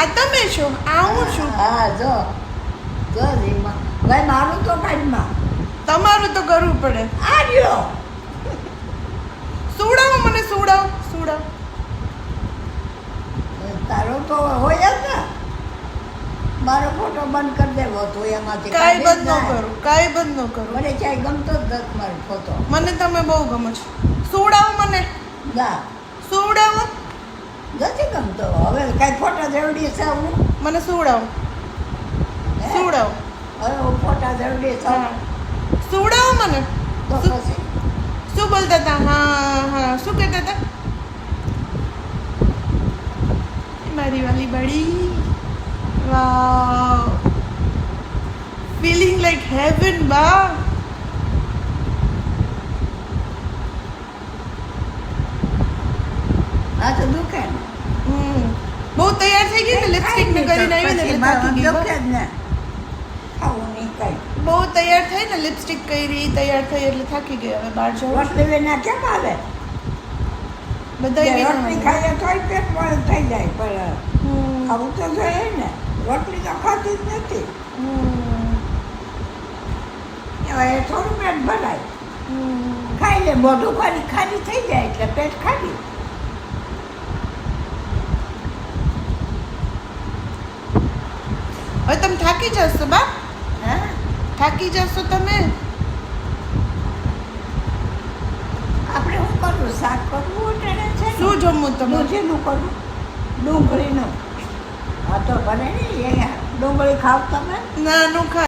આ તમે છો? આ હું છું. હા જો. જો રીમાં. ભાઈ મારું તો કાઢમાં. તમારું તો કરવું પડે. આ રહ્યો સુવડાવો મને સુડાવો સુડાવો. તારો તો હોય જ ને. મારો ફોટો બંધ કરી દેવો તો એમાંથી કાંઈ બંધ ન કરું કાંઈ બંધ ન કરું. મને ક્યાંય ગમતો જ નથી મારો ફોટો. મને તમે બહુ ગમો છો. સુડાવો મને. ના. સુવડાવો નથી ગમતો. હવે કાંઈ ફોટા જરૂરી છે હું? મને સુવડાવ. સુવડાવ. હવે હું ફોટા જરૂરી છે? સુવડાવ મને. શું- બોલતા હતા? હા હા. શું કહેતા હતા? મારી વાલી બડી. વાવ. ફીલિંગ લાઈક હેવન બા. આ તો દુખે ને. હમ. બહુ તૈયાર થઈ ગઈ ને લિપસ્ટિક ને કરીને આવી ને. ગઈ બહુ તૈયાર થઈ ને લિપસ્ટિક કરી તૈયાર થઈ એટલે થાકી ગઈ. હવે બહાર જવું. રોટલી ના કેમ આવે? બધા રોટલી ખાઈએ તોય પેટ પણ થઈ જાય પણ હમ. ખાવું તો જોઈએ ને. રોટલી તો ખાતી જ નથી. હમ. હવે થોડું પેટ ભરાય. હમ. ખાઈ લે મોઢું ખાલી ખાલી થઈ જાય એટલે પેટ ખાલી. હવે તમે થાકી જશો બા હા? થાકી જશો તમે? આપણે શું કરવું? શાક કરવું એટલે છે ને? શું જમવું તમે? જેનું કરવું? ડુંગળીનું. હા તો બને નહીં એ ડુંગળી ખાવ તમે? ના નું ખા